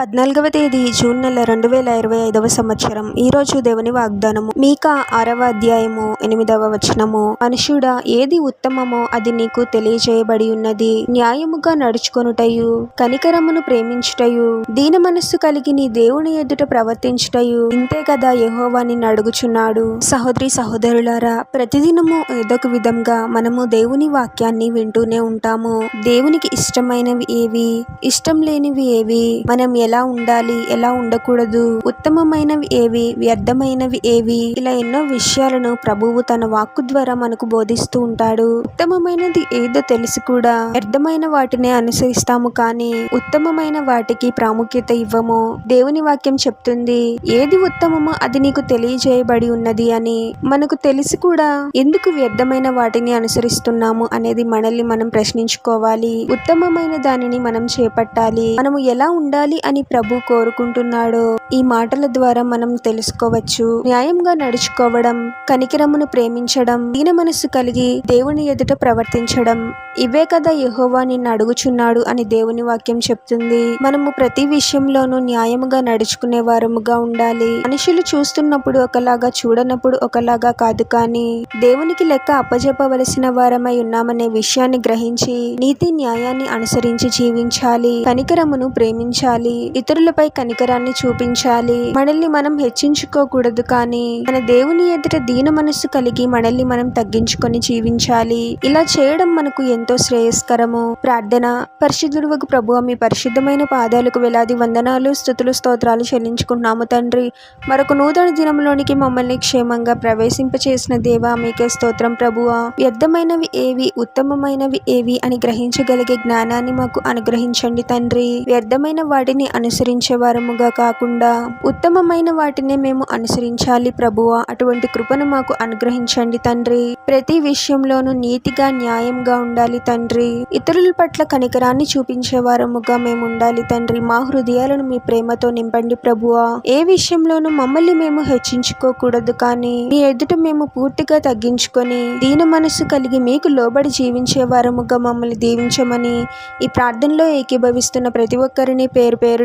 పద్నాలుగవ తేదీ జూన్ నెల రెండు వేల ఇరవై ఐదవ సంవత్సరం. ఈరోజు దేవుని వాగ్దానము. మీక ఆరవ అధ్యాయము ఎనిమిదవ వచనము. మనుషుడా ఏది ఉత్తమమో అది నీకు తెలియజేయబడి ఉన్నది. న్యాయముగా నడుచుకొనుటయు కనికరమును ప్రేమించుటయు దీన మనస్సు కలిగి నీ దేవుని ఎదుట ప్రవర్తించుటయు. ఇంతే కదా యహోవాని అడుగుచున్నాడు. సహోదరి సహోదరులారా ప్రతిదినము ఏదొక విధంగా మనము దేవుని వాక్యాన్ని వింటూనే ఉంటాము. దేవునికి ఇష్టమైనవి ఏవి? ఇష్టం లేనివి ఏవి? మనం ఎలా ఉండాలి ఎలా ఉండకూడదు ఉత్తమమైనవి ఏవి వ్యర్థమైనవి ఏవి ఇలా ఎన్నో విషయాలను ప్రభువు తన వాక్కు ద్వారా మనకు బోధిస్తూ ఉంటాడు. ఉత్తమమైనది ఏదో తెలిసి కూడా వ్యర్థమైన వాటినే అనుసరిస్తాము కానీ ఉత్తమమైన వాటికి ప్రాముఖ్యత ఇవ్వము. దేవుని వాక్యం చెప్తుంది ఏది ఉత్తమమో అది నీకు తెలియజేయబడి ఉన్నది అని. మనకు తెలిసి కూడా ఎందుకు వ్యర్థమైన వాటిని అనుసరిస్తున్నాము అనేది మనల్ని మనం ప్రశ్నించుకోవాలి. ఉత్తమమైన దానిని మనం చేపట్టాలి. మనము ఎలా ఉండాలి అని ప్రభు కోరుకుంటున్నాడో. ఈ మాటల ద్వారా మనం తెలుసుకోవచ్చు. న్యాయంగా నడుచుకోవడం కనికిరమును ప్రేమించడం దీన మనస్సు కలిగి దేవుని ఎదుట ప్రవర్తించడం ఇవే కదా యహోవా నిన్ను అడుగుచున్నాడు అని దేవుని వాక్యం చెప్తుంది. మనము ప్రతి విషయంలోనూ న్యాయముగా నడుచుకునే వారముగా ఉండాలి. మనుషులు చూస్తున్నప్పుడు ఒకలాగా చూడనప్పుడు ఒకలాగా కాదు కానీ దేవునికి లెక్క అప్పజెప్పవలసిన వారమై ఉన్నామనే విషయాన్ని గ్రహించి నీతి న్యాయాన్ని అనుసరించి జీవించాలి. కనికరమును ప్రేమించాలి. ఇతరులపై కనికరాన్ని చూపించాలి. మనల్ని మనం హెచ్చించుకోకూడదు కానీ మన దేవుని ఎదుట దీన మనస్సు కలిగి మనల్ని మనం తగ్గించుకొని జీవించాలి. ఇలా చేయడం మనకు ఎంతో శ్రేయస్కరము. ప్రార్థన. పరిశుద్ధుడు ప్రభు మీ పరిశుద్ధమైన పాదాలకు వేలాది వందనాలు స్థుతులు స్తోత్రాలు చెల్లించుకున్నాము తండ్రి. మరొక నూతన దినంలోనికి మమ్మల్ని క్షేమంగా ప్రవేశింపచేసిన దేవా మీకే స్తోత్రం ప్రభువా. వ్యర్థమైనవి ఏవి ఉత్తమమైనవి ఏవి అని గ్రహించగలిగే జ్ఞానాన్ని మాకు అనుగ్రహించండి తండ్రి. వ్యర్థమైన వాటిని అనుసరించే వారముగా కాకుండా ఉత్తమమైన వాటినే మేము అనుసరించాలి ప్రభువ. అటువంటి కృపను మాకు అనుగ్రహించండి తండ్రి. ప్రతి విషయంలోనూ నీతిగా న్యాయంగా ఉండాలి తండ్రి. ఇతరుల పట్ల కనికరాన్ని చూపించే వారముగా మేము ఉండాలి తండ్రి. మా హృదయాలను మీ ప్రేమతో నింపండి ప్రభువా. ఏ విషయంలోనూ మమ్మల్ని మేము హెచ్చించుకోకూడదు కానీ మీ ఎదుట మేము పూర్తిగా తగ్గించుకొని దీన మనసు కలిగి మీకు లోబడి జీవించే వారముగా మమ్మల్ని దీవించమని ఈ ప్రార్థనలో ఏకీభవిస్తున్న ప్రతి ఒక్కరిని పేరు పేరు